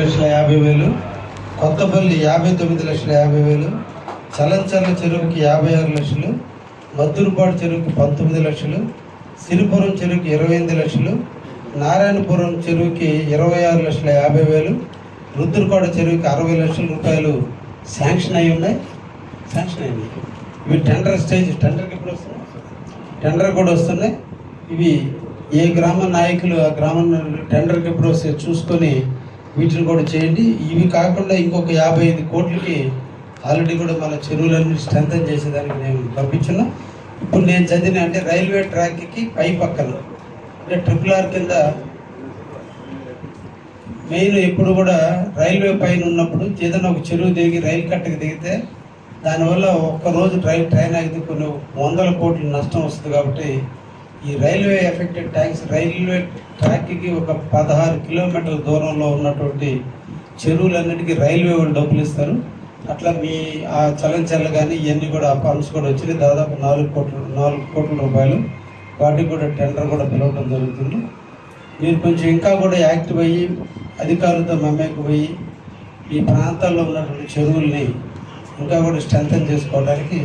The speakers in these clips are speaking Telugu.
లక్షల యాభై వేలు కొత్తపల్లి యాభై తొమ్మిది లక్షల యాభై వేలు చలంచర్ల చెరువుకి యాభై ఆరు లక్షలు మద్దూరుపాడు చెరువుకి పంతొమ్మిది లక్షలు సిరిపురం చెరువుకి ఇరవై ఎనిమిది లక్షలు నారాయణపురం చెరువుకి ఇరవై ఆరు లక్షల యాభై వేలు రుద్రపాడు చెరువుకి అరవై లక్షల రూపాయలు శాంక్షన్ అయి ఉన్నాయి. శాంక్షన్ అయింది ఇవి టెండర్ స్టేజ్ టెండర్కి ఎప్పుడు వస్తున్నాయి? టెండర్ కూడా వస్తున్నాయి. ఇవి ఏ గ్రామ నాయకులు ఆ గ్రామం టెండర్కి ఎప్పుడు వస్తే చూసుకొని వీటిని కూడా చేయండి. ఇవి కాకుండా ఇంకొక యాభై ఐదు కోట్లకి ఆల్రెడీ కూడా మన చెరువులన్నీ స్ట్రెంథన్ చేసేదానికి నేను పంపించున్నా. ఇప్పుడు నేను చదివిన అంటే రైల్వే ట్రాక్కి పై పక్కన అంటే ట్రిపుల్ ఆర్ కింద మెయిన్ ఎప్పుడు కూడా రైల్వే పైన ఉన్నప్పుడు ఏదైనా ఒక చెరువు దిగి రైలు కట్టకి దిగితే దానివల్ల ఒక్క రోజు ట్రైన్ ట్రైన్ ఆగితే కొన్ని వందల కోట్ల నష్టం వస్తుంది కాబట్టి ఈ రైల్వే ఎఫెక్టెడ్ ట్యాక్స్ రైల్వే ట్రాక్కి ఒక పదహారు కిలోమీటర్ల దూరంలో ఉన్నటువంటి చెరువులన్నిటికీ రైల్వే వాళ్ళు డబ్బులు ఇస్తారు. అట్లా మీ ఆ చలంచర్లు కానీ ఇవన్నీ కూడా ఆ ఫండ్స్ కూడా వచ్చినాయి. దాదాపు నాలుగు కోట్ల నాలుగు కోట్ల రూపాయలు. వాటికి కూడా టెండర్ కూడా పిలవడం జరుగుతుంది. మీరు కొంచెం ఇంకా కూడా యాక్టివ్ అయ్యి అధికారులతో మమ్మేకి పోయి ఈ ప్రాంతాల్లో ఉన్నటువంటి చెరువుల్ని ఇంకా కూడా స్ట్రెంగ్ చేసుకోవడానికి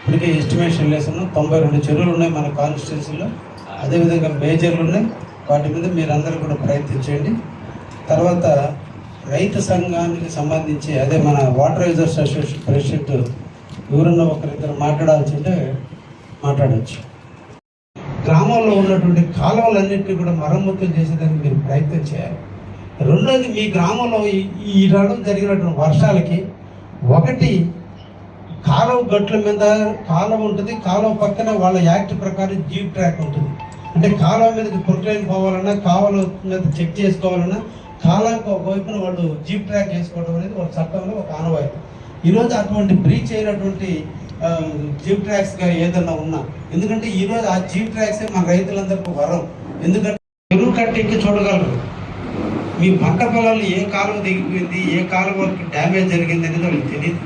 ఇప్పటికే ఎస్టిమేషన్ వేస్తున్నాం తొంభై రెండు చెరువులు ఉన్నాయి మన కాన్స్టిట్యున్సీలో అదేవిధంగా మేజర్లు ఉన్నాయి. వాటి మీద మీరు అందరూ కూడా ప్రయత్నించండి తర్వాత రైతు సంఘానికి సంబంధించి అదే మన వాటర్ యూజర్స్ అసోసియేషన్ ప్రెసిడెంట్ ఎవరన్నా ఒకరిద్దరు మాట్లాడాల్సి ఉంటే మాట్లాడవచ్చు గ్రామంలో ఉన్నటువంటి కాలువలన్నింటినీ కూడా మరమ్మతులు చేసేదానికి మీరు ప్రయత్నం చేయాలి. రెండోది మీ గ్రామంలో ఈ- ఈ జరిగినటువంటి వర్షాలకి ఒకటి కాలం గట్ల మీద కాలం ఉంటుంది కాలం పక్కన వాళ్ళ యాక్ట్ ప్రకారం జీప్ ట్రాక్ ఉంటుంది. అంటే కాలం మీదకి ప్రొక్లైన్ పోవాలన్నా కాలువ మీద చెక్ చేసుకోవాలన్నా కాలువకి ఒకవైపున వాళ్ళు జీప్ ట్రాక్ చేసుకోవడం అనేది ఒక చట్టంలో ఒక ఆనవాయితీ. ఈరోజు అటువంటి బ్రీచ్ అయినటువంటి జీప్ ట్రాక్స్గా ఏదన్నా ఉన్నా ఎందుకంటే ఈరోజు ఆ జీప్ ట్రాక్సే మన రైతులందరికీ వరం. ఎందుకంటే చెరువు కట్టెక్కి చూడగలరు. మీ పంట పొలాలు ఏ కాలం దిగిపోయింది ఏ కాలం వరకు డ్యామేజ్ జరిగింది అనేది వాళ్ళకి తెలియదు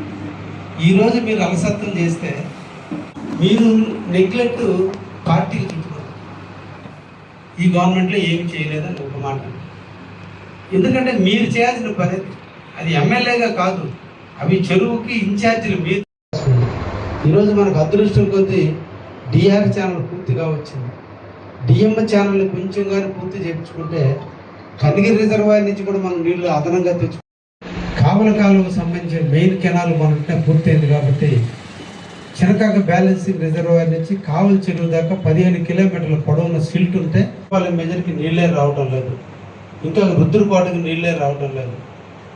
ఈరోజు మీరు అలసత్వం చేస్తే మీరు నెగ్లెక్ట్ పార్టీకి చుట్టుకోరు ఈ గవర్నమెంట్లో ఏమి చేయలేదని ఒక మాట. ఎందుకంటే మీరు చేయాల్సిన పని అది. ఎమ్మెల్యేగా కాదు అవి చెరువుకి ఇన్ఛార్జీలు మీరు ఈరోజు మనకు అదృష్టం కొద్దీ డిఆర్ ఛానల్ పూర్తిగా వచ్చింది. డిఎం ఛానల్ని కొంచెం కానీ పూర్తి చేయించుకుంటే కనిగిరి రిజర్వాయర్ నుంచి కూడా మనం నీళ్ళు అదనంగా తెచ్చు కావల కాలువకు సంబంధించిన మెయిన్ కెనాల్ మనకి పూర్తయింది కాబట్టి చినకాక బ్యాలెన్సింగ్ రిజర్వాయర్ నుంచి కావలి చెరువు దాకా పదిహేను కిలోమీటర్ల పొడవున సిల్ట్ ఉంటే వాళ్ళ మెజర్కి నీళ్ళే రావడం లేదు. ఇంకా రుద్రకోటకి నీళ్ళే రావడం లేదు.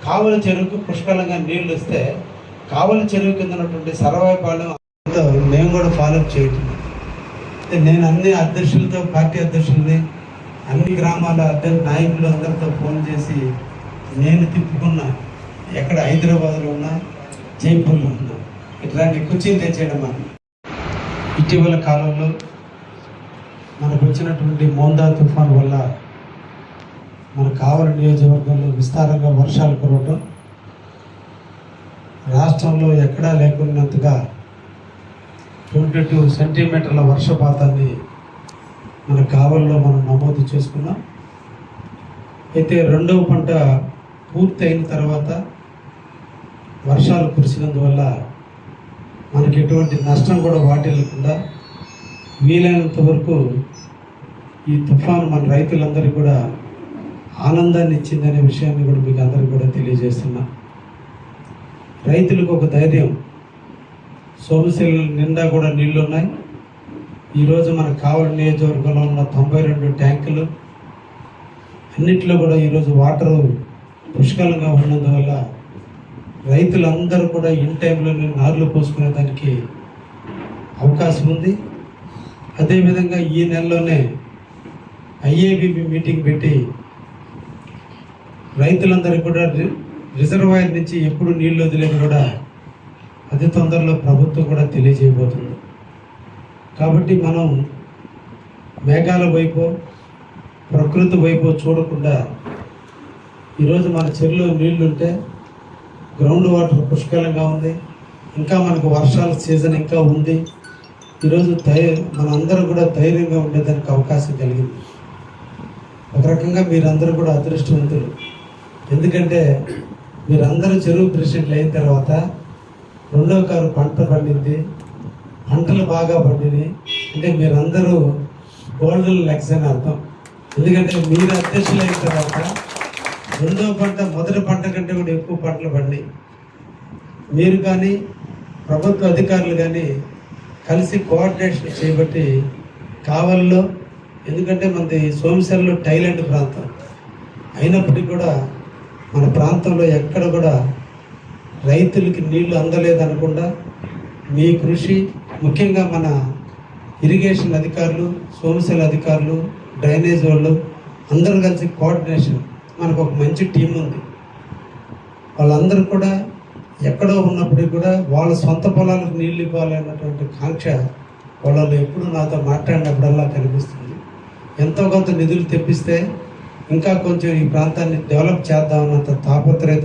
కావలి చెరువుకు పుష్కలంగా నీళ్ళు వస్తే కావలి చెరువు కింద ఉన్నటువంటి సరవాయిపాలెం మేము కూడా ఫాలోఅప్ చేయటం. నేను అన్ని అధ్యక్షులతో పార్టీ అధ్యక్షుల్ని అన్ని గ్రామాల అధ్యక్ష నాయకులు అందరితో ఫోన్ చేసి నేను తిప్పుకున్నా. ఎక్కడ హైదరాబాద్లో ఉన్నా జైపూర్లో ఉన్నా ఇట్లాంటి కుర్చీలు తెచ్చేయడం మనం ఇటీవల కాలంలో మనకు వచ్చినటువంటి మోందా తుఫాన్ వల్ల మన కావలి నియోజకవర్గంలో విస్తారంగా వర్షాలు కురవటం రాష్ట్రంలో ఎక్కడా లేకున్నంతగా ట్వంటీ టూ సెంటీమీటర్ల వర్షపాతాన్ని మన కావల్లో మనం నమోదు చేసుకున్నాం. అయితే రెండవ పంట పూర్తయిన తర్వాత వర్షాలు కురిసినందువల్ల మనకి ఎటువంటి నష్టం కూడా వాటిల్లకుండా వీలైనంత వరకు ఈ తుఫాను మన రైతులందరికీ కూడా ఆనందాన్ని ఇచ్చిందనే విషయాన్ని కూడా మీకు అందరికీ కూడా తెలియజేస్తున్నా. రైతులకు ఒక ధైర్యం. సోమశీల నిండా కూడా నీళ్ళు ఉన్నాయి ఈరోజు మన కావడి నియోజకవర్గంలో ఉన్న తొంభై రెండు ట్యాంకులు. అన్నింటిలో కూడా ఈరోజు వాటర్ పుష్కలంగా ఉన్నందువల్ల రైతులందరూ కూడా ఇన్ టైంలోనే నార్లు పోసుకునే దానికి అవకాశం ఉంది. అదేవిధంగా ఈ నెలలోనే ఐఏబిబి మీటింగ్ పెట్టి రైతులందరికీ కూడా రి- రిజర్వాయర్ నుంచి ఎప్పుడు నీళ్ళు వదిలేని కూడా అతి తొందరలో ప్రభుత్వం కూడా తెలియజేయబోతుంది. కాబట్టి మనం మేఘాల వైపు ప్రకృతి వైపు చూడకుండా ఈరోజు మన చెరువులో నీళ్ళుంటే గ్రౌండ్ వాటర్ పుష్కలంగా ఉంది. ఇంకా మనకు వర్షాల సీజన్ ఇంకా ఉంది. ఈరోజు ధై మనందరం కూడా ధైర్యంగా ఉండేదానికి అవకాశం కలిగింది. ఒక రకంగా మీరందరూ కూడా అదృష్టవంతులు. ఎందుకంటే మీరందరూ చెరువు ప్రెసిడెంట్లు అయిన తర్వాత రెండవ కారు పంట పండింది. పంటలు బాగా పండినాయి అంటే మీరందరూ గోల్డెన్ లెగ్స్ అని అర్థం. ఎందుకంటే మీరు అధ్యక్షులు అయిన తర్వాత రెండవ పంట మొదటి పంట కంటే కూడా ఎక్కువ పంటలు పండి. మీరు కానీ ప్రభుత్వ అధికారులు కానీ కలిసి కోఆర్డినేషన్ చేయబట్టి కావల్లో ఎందుకంటే మనది సోమశల్లో టైలాండ్ ప్రాంతం. అయినప్పటికీ కూడా మన ప్రాంతంలో ఎక్కడ కూడా రైతులకి నీళ్ళు అందలేదనకుండా మీ కృషి ముఖ్యంగా మన ఇరిగేషన్ అధికారులు సోమశల అధికారులు డ్రైనేజ్ వాళ్ళు అందరూ కలిసి కోఆర్డినేషన్ మనకు ఒక మంచి టీం ఉంది. వాళ్ళందరూ కూడా ఎక్కడో ఉన్నప్పటికీ కూడా వాళ్ళ సొంత పొలాలకు నీళ్ళు ఇవ్వాలన్నటువంటి కాంక్ష వాళ్ళు ఎప్పుడు నాతో మాట్లాడినప్పుడల్లా కనిపిస్తుంది. ఎంతో కొంత నిధులు తెప్పిస్తే ఇంకా కొంచెం ఈ ప్రాంతాన్ని డెవలప్ చేద్దామన్నంత తాపత్రయత